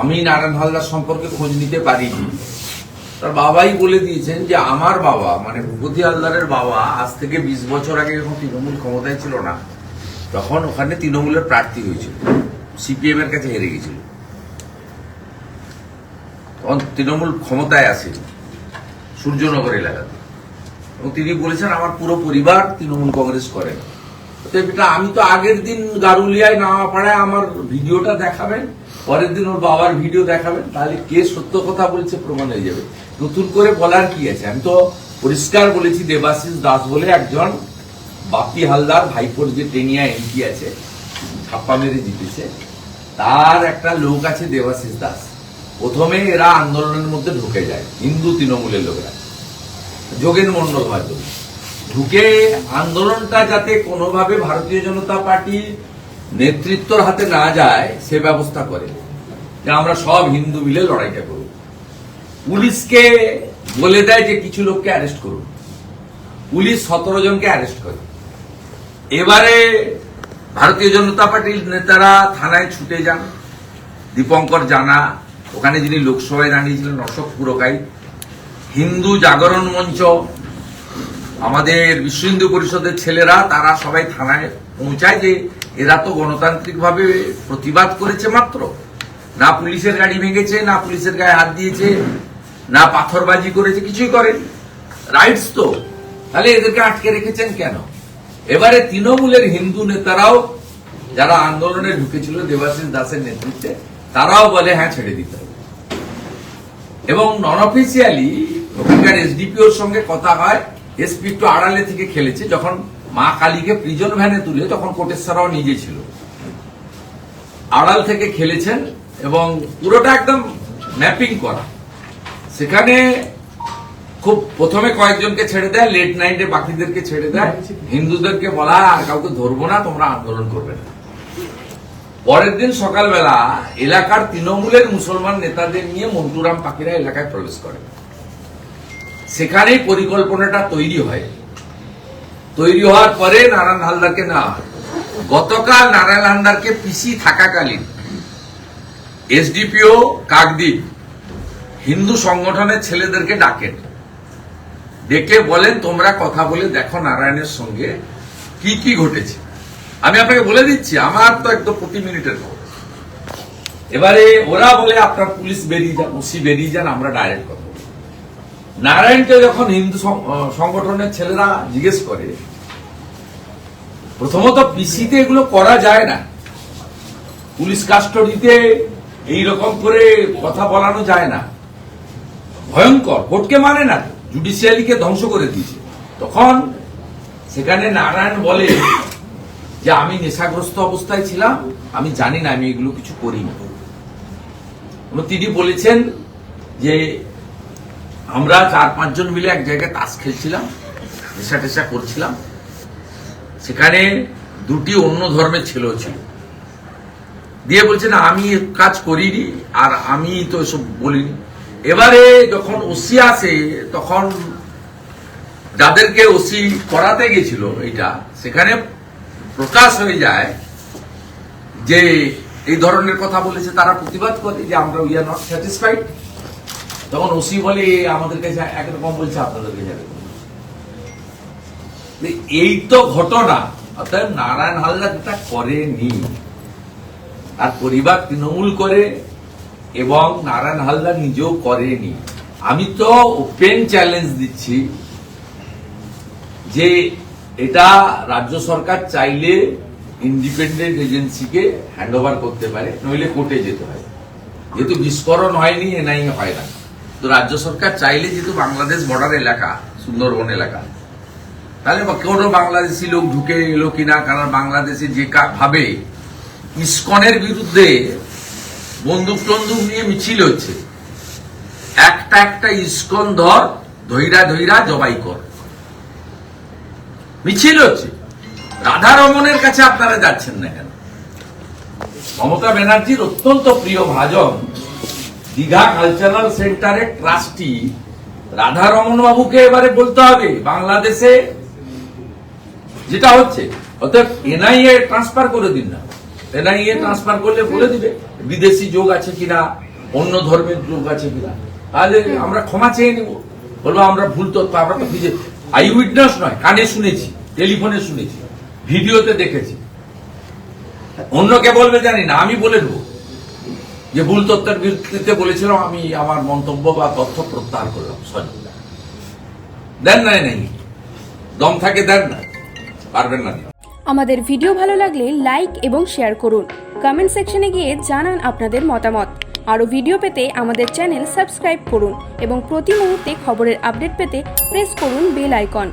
আমি নারায়ণ হালদার সম্পর্কে খোঁজ নিতে পারিনি। তার বাবাই বলে দিয়েছেন যে, আমার বাবা মানে ভূপতি হালদারের বাবা, আজ থেকে বিশ বছর আগে যখন তৃণমূল ক্ষমতায় ছিল না, তখন ওখানে তৃণমূলের প্রার্থী হয়েছিল। সিপিএম এর কাছে হেরে গেছিল। তখন তৃণমূল ক্ষমতায় আসে সূর্যনগর এলাকাতে। এবং তিনি বলেছেন, আমার পুরো পরিবার তৃণমূল কংগ্রেস করে। আমি তো আগের দিন গারুলিয়ায় নামা পাড়ায় আমার ভিডিওটা দেখাবেন। পরের দিন ওর বাবার ভিডিও দেখাবেন, তাহলে কে সত্য কথা বলছে প্রমাণ হয়ে যাবে। নতুন করে বলার কি আছে? আমি তো পরিষ্কার বলেছি, দেবাশিস দাস বলে একজন বাপি হালদার, ভাইপোর যে টেনিয়া এমপি আছে ছাপ্পা মেরে জিতেছে। তার একটা লোক আছে দেবাশিস দাস। প্রথমে এরা আন্দোলনের মধ্যে ঢুকে যায়, হিন্দু তৃণমূলের লোকেরা। যোগেন মন্ডল হয়তো ঢুকে আন্দোলনটা যাতে কোনোভাবে ভারতীয় জনতা পার্টি নেতৃত্বর হাতে না যায়, সে ব্যবস্থা করে। যে আমরা সব হিন্দু মিলে লড়াইটা করব। পুলিশকে বলে দেয় যে কিছু লোককে অ্যারেস্ট করুন। পুলিশ সতেরো জনকে অ্যারেস্ট করে। এবারে ভারতীয় জনতা পার্টির নেতারা থানায় ছুটে যান। দীপঙ্কর জানা, ওখানে যিনি লোকসভায় দাঁড়িয়েছিলেন, অশোক পুরকাই। হিন্দু জাগরণ মঞ্চ। আমাদের বিশ্ব হিন্দু পরিষদের ছেলেরা, তারা সবাই থানায় পৌঁছায় যে এরা তো গণতান্ত্রিকভাবে প্রতিবাদ করেছে মাত্র। না পুলিশের গাড়ি ভেঙেছে, না পুলিশের গায়ে হাত দিয়েছে, না পাথরবাজি করেছে, কিছুই করেনি। রাইটস তো। তাহলে এদেরকে আটকে রেখেছেন কেন? এবারে তৃণমূলের হিন্দু নেতারাও যারা আন্দোলনে ঢুকেছিল দেবাশিস দাসের নেতৃত্বে, তারাও বলে হ্যাঁ ছেড়ে দিতে হবে। এবং নন অফিসিয়ালি ওখানকার এসডিপিওর সঙ্গে কথা হয়। এসপি একটু আড়ালে থেকে খেলেছে, যখন মা কালীকে প্রিজন ভ্যানে তুলে তখন কোটেশ্বরাও নিজে ছিল। আড়াল থেকে খেলেছেন এবং পুরোটা একদম ম্যাপিং করা। সেখানে খুব প্রথমে কয়েকজনকে ছেড়ে দেয় লেট নাইটে বাকিদেরকে ছেড়ে দেয়। হিন্দুদেরকে বলা, আর কাউকে ধরবো না, তোমরা আন্দোলন করবে না। পরের দিন সকালবেলা এলাকার তৃণমূলের মুসলমান নেতাদের নিয়ে মন্টুরাম পাখিরা এলাকায় প্রবেশ করে। সেখানেই পরিকল্পনাটা তৈরি হয়। তৈরি হওয়ার পরে নারায়ণ হালদারকে নেওয়া হয়। গতকাল নারায়ণ হালদারকে পিসি থাকাকালীন এসডিপিও কাকদ্বীপ, হিন্দু সংগঠনের ছেলেদেরকে ডাকেন। ডেকে বলেন, তোমরা কথা বলে দেখো নারায়ণের সঙ্গে কি কি ঘটেছে। আমি আপনাকে বলে দিচ্ছি, আমার তো একদম প্রতি মিনিটের খবর। এবারে ওরা বলে, আপনার পুলিশ বেরিয়ে যান, ওসি বেরিয়ে যান, আমরা ডাইরেক্ট কথা। নারায়ণকে যখন হিন্দু সংগঠনের ছেলেরা জিজ্ঞেস করে, প্রথমত পিসিতে এগুলো করা যায় না। পুলিশ কাস্টডিতে এই রকম করে কথা বলানো যায় না। ভয়ঙ্কর, কোর্টকে মানে না জুডিশিয়ালিকে ধ্বংস করে দিয়েছে। তখন সেখানে নারায়ণ বলে যে, আমি নেশাগ্রস্ত অবস্থায় ছিলাম, আমি জানি না, আমি এগুলো কিছু করিনি। এবং তিনি বলেছেন যে আমরা চার, পাঁচজন মিলে এক জায়গায় তাস খেলছিলাম নেশা টেশা করছিলাম। সেখানে দুটি অন্য ধর্মের ছেলেও ছিল। দিয়ে বলছে, না, আমি কাজ করিনি, আর আমি তো এসব বলিনি। এবারে যখন ওসি আসে, তখন যাদেরকে ওসি করাতে গেছিল এটা সেখানে প্রকাশ হয়ে যায় যে এই ধরনের কথা বলেছে, তারা প্রতিবাদ করে যে আমরা উই আর নট স্যাটিসফাইড তখন ওসি বলে, আমাদের কাছে একরকম বলছে আপনাদের কাছে একরকম বলছে।" তো এই তো ঘটনা। অর্থাৎ নারায়ণ হালদার এটা করেনি আর পরিবার তৃণমূল করে এবং নারায়ণ হালদার নিজেও করেনি। আমি তো ওপেন চ্যালেঞ্জ দিচ্ছি যে এটা রাজ্য সরকার চাইলে ইন্ডিপেন্ডেন্ট এজেন্সিকে হ্যান্ড করতে পারে, নইলে কোর্টে যেতে হয়। যেহেতু বিস্ফোরণ হয়নি এনআই হয় না। তো রাজ্য সরকার চাইলে যেহেতু বাংলাদেশ বর্ডার এলাকা, সুন্দরবন এলাকা, তাহলে কোনো বাংলাদেশি লোক ঢুকে এলো কিনা, কারণ বাংলাদেশে যে ভাবে ইস্কনের বিরুদ্ধে বন্দুক টন্দুক নিয়ে মিছিল হচ্ছে। একটা একটা ইস্কন ধর, ধৈরা ধৈরা জবাই কর। মিছিল হচ্ছে। রাধা রমনের কাছে আপনারা যাচ্ছেন না কেন? মমতা ব্যানার্জির অত্যন্ত প্রিয় ভাজন দীঘা কালচারাল সেন্টারের ট্রাস্টি রাধা রমন বাবুকে এবারে বলতে হবে, বাংলাদেশে যেটা হচ্ছে অর্থাৎ এনআইএ ট্রান্সফার করে দিন না। এনআইএ ট্রান্সফার করলে বলে দিবে, বিদেশি যোগ আছে কিনা, অন্য ধর্মের যোগ আছে কিনা। তাহলে আমরা ক্ষমা চেয়ে নেব। বলব আমরা ভুল তথ্য, আমরা তো আই উইটনেস নয়, কানে শুনেছি, টেলিফোনে শুনেছি, ভিডিওতে দেখেছি। অন্য কে বলবে জানি না, আমি বলে দেবো। যে ভুল তথ্যের ভিত্তিতে বলেছিলাম, আমি আমার মন্তব্য বা তথ্য প্রত্যাহার করলাম। সরি। দেন নাই নাই। দম থাকে দেন না পারবেন না। আমাদের ভিডিও ভালো লাগলে লাইক এবং শেয়ার করুন। কমেন্ট সেকশনে গিয়ে জানান আপনাদের মতামত। আরও ভিডিও পেতে আমাদের চ্যানেল সাবস্ক্রাইব করুন এবং প্রতি মুহূর্তে খবরের আপডেট পেতে প্রেস করুন বেল আইকন।